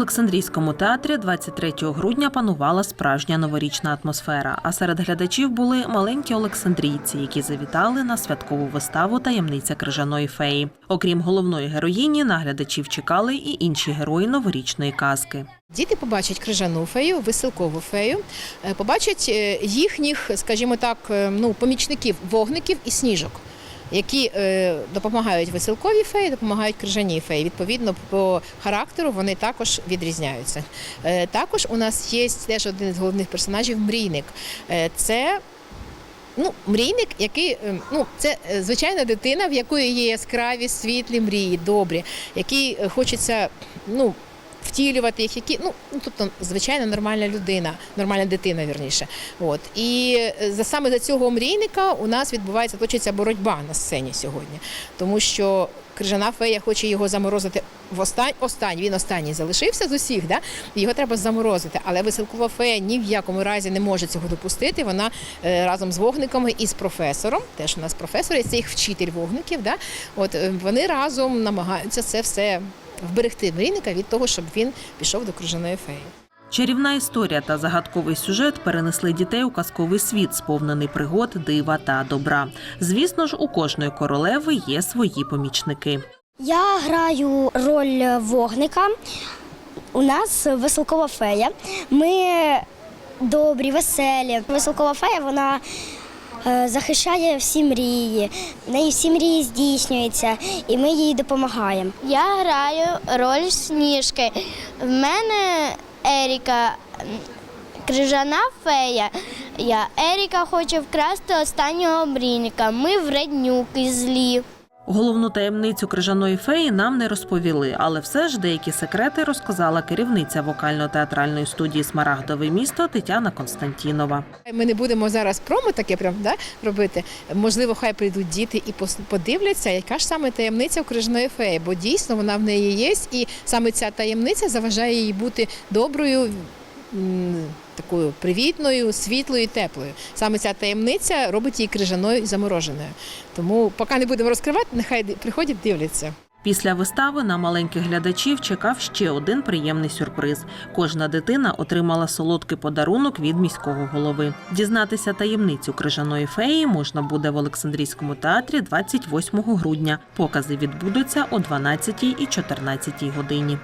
Олександрійському театрі 23 грудня панувала справжня новорічна атмосфера. А серед глядачів були маленькі олександрійці, які завітали на святкову виставу Таємниця крижаної феї. Окрім головної героїні, на глядачів чекали і інші герої новорічної казки. Діти побачать крижану фею, веселкову фею, е, побачать е, їхніх, скажімо так, е, ну, помічників, вогників і сніжок. Які е, допомагають веселковій феї, допомагають крижаній феї. Відповідно, по характеру вони також відрізняються. Е, також у нас є теж один з головних персонажів мрійник. Е, це ну, мрійник, який ну, це звичайна дитина, в якої є яскраві, світлі мрії, добрі, який е, хочеться ну, втілювати їх, які ну, ну тобто звичайна нормальна людина, нормальна дитина, вірніше. От і е, за саме за цього мрійника у нас відбувається точиться боротьба на сцені сьогодні, тому що крижана фея хоче його заморозити в остань, останній. Він останній залишився з усіх, да? його треба заморозити. Але веселкова фея ні в якому разі не може цього допустити. Вона е, разом з вогниками і з професором, теж у нас професор, і це їх вчитель вогників. Да? От е, вони разом намагаються це все вберегти мрійника від того, щоб він пішов до крижаної феї. Чарівна історія та загадковий сюжет перенесли дітей у казковий світ, сповнений пригод, дива та добра. Звісно ж, у кожної королеви є свої помічники. Я граю роль вогника. У нас веселкова фея. Ми добрі, веселі. Веселкова фея вона захищає всі мрії. В неї всі мрії здійснюються, і ми їй допомагаємо. Я граю роль сніжки. В мене Еріка крижана фея. Я Еріка хоче вкрасти останнього брійника. Ми вреднюки злі. Головну таємницю крижаної феї нам не розповіли, але все ж деякі секрети розказала керівниця вокально-театральної студії Смарагдове місто Тетяна Константінова. Ми не будемо зараз промо таке прям да, робити. Можливо, хай прийдуть діти і подивляться, яка ж саме таємниця крижаної феї, бо дійсно вона в неї є, і саме ця таємниця заважає їй бути доброю. Такою привітною, світлою, і теплою. Саме ця таємниця робить її крижаною і замороженою. Тому, поки не будемо розкривати, нехай приходять, дивляться. Після вистави на маленьких глядачів чекав ще один приємний сюрприз. Кожна дитина отримала солодкий подарунок від міського голови. Дізнатися таємницю крижаної феї можна буде в Олександрійському театрі 28 грудня. Покази відбудуться о 12 і 14 годині.